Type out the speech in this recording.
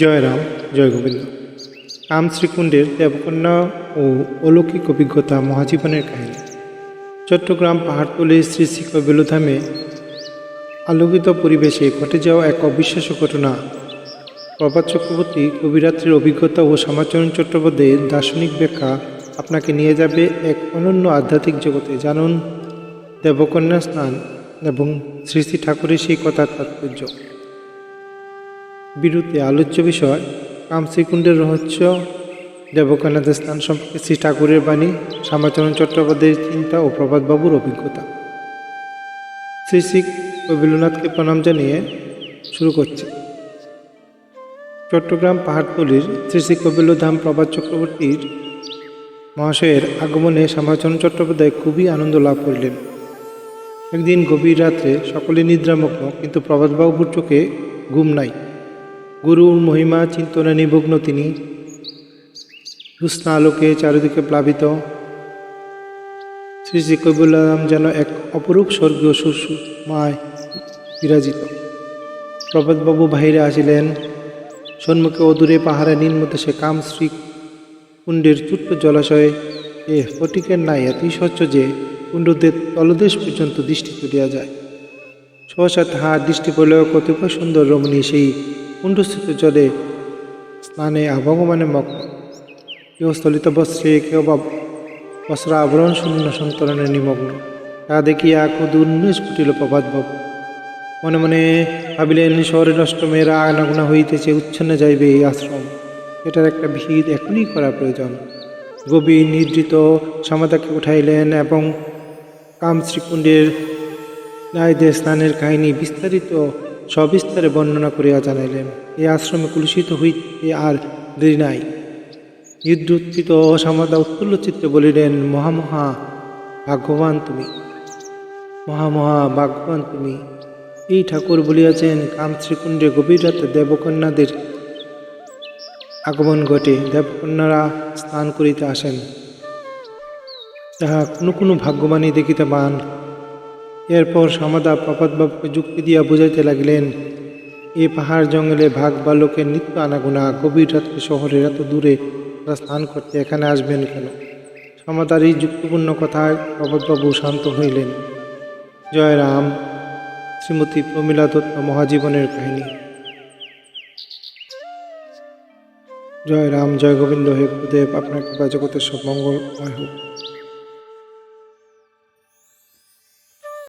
জয়রাম জয় গোবিন্দ। রাম শ্রীকুণ্ডের দেবকন্যা ও অলৌকিক অভিজ্ঞতা মহাজীবনের কাহিনী। চট্টগ্রাম পাহাড়তলি শ্রী শ্রী বেলুধামে আলোকিত পরিবেশে ঘটে যাওয়া এক অবিশ্বাস্য ঘটনা। প্রভাত চক্রবর্তী কবিরাত্রির অভিজ্ঞতা ও শ্যামাচরণ চট্টোপাধ্যায়ের দার্শনিক ব্যাখ্যা আপনাকে নিয়ে যাবে এক অনন্য আধ্যাত্মিক জগতে। জানুন দেবকন্যা স্নান এবং শ্রী শ্রী ঠাকুরের সেই কথার তাৎপর্য। বিরুদ্ধে আলোচ্য বিষয় কামশ্রীকুণ্ডের রহস্য দেবকানাথের স্থান সম্পর্কে শ্রী ঠাকুরের বাণী, শ্যামাচরণ চট্টোপাধ্যায়ের চিন্তা ও প্রভাতবাবুর অভিজ্ঞতা। শ্রী শ্রী কবিলনাথকে প্রণাম জানিয়ে শুরু করছি। চট্টগ্রাম পাহাড়তলির শ্রী শ্রী কবিলধাম প্রভাত চক্রবর্তীর মহাশয়ের আগমনে শ্যামাচরণ চট্টোপাধ্যায় খুবই আনন্দ লাভ করলেন। একদিন গভীর রাত্রে সকলে নিদ্রামগ্ন, কিন্তু প্রভাতবাবুর চোখে ঘুম নাই। গুরুর মহিমা চিন্তনে নিমগ্ন তিনি। আলোকে চারিদিকে প্লাবিত। শ্রী শ্রী কবিরাম যেন এক অপরূপ স্বর্গীয় সুষমায় বিরাজিত। প্রভাতবাবু বাহিরে আসিলেন। সম্মুখে অদূরে পাহাড়ে নিম্নতে সে কামশ্রী কুণ্ডের ছোট্ট জলাশয়ে। এ ফটিকের নাই এতই স্বচ্ছ যে কুণ্ডদের তলদেশ পর্যন্ত দৃষ্টি চলিয়া যায়। সহসা তাহার দৃষ্টি পড়লেও কতিপয় সুন্দর রমণী সেই কুণ্ডস্থিত জলে স্নানে আভগমানে মগ্ন কেউ স্থলিত বস্ত্রে কেউ বা বস্ত্র আবরণ শূন্য সন্তরণে নিমগ্ন। তা দেখিয়া কুদু উন্মেষ ফুটিল প্রভাতবাবু মনে মনে ভাবিলেন শহরের অষ্টমেয়েরা আনাগুনা হইতেছে, উচ্ছন্নে যাইবে এই আশ্রম। এটার একটা ভিড় এখনই করা প্রয়োজন। গভীর নিদ্রিত সমতাকে উঠাইলেন এবং কামশ্রীকুণ্ডের নারীদের স্নানের কাহিনী বিস্তারিত সবিস্তারে বর্ণনা করিয়া জানাইলেন এই আশ্রমে কুলুষিত হইতে আর দেরি নাই। নিদ্রুত্থিত সমাদা উৎফুল্ল চিত্তে বলিলেন, মহামহা ভাগ্যবান তুমি, মহামহা ভাগ্যবান তুমি। এই ঠাকুর বলিয়াছেন, কামশ্রীকুণ্ডে গভীর রাতে দেবকন্যাদের আগমন ঘটে, দেবকন্যারা স্নান করিতে আসেন। তাহা কোনো কোনো ভাগ্যবানই দেখিতে পান। এরপর সমাদা প্রপাতবাবুকে যুক্তি দিয়া বুঝাইতে লাগিলেন, এ পাহাড় জঙ্গলে ভাগ বা লোকের নিত্য আনাগোনা গভীর রাত্রে শহরের এত দূরে তারা স্নান করতে এখানে আসবেন কেন? সমাদার এই যুক্তিপূর্ণ কথায় প্রভাতবাবু শান্ত হইলেন। জয় রাম, শ্রীমতী প্রমীলা দত্ত মহাজীবনের কাহিনী। জয় রাম, জয় গোবিন্দ, হে গুরুদেব, আপনার কৃপা জগতের সব মঙ্গলময় হোক।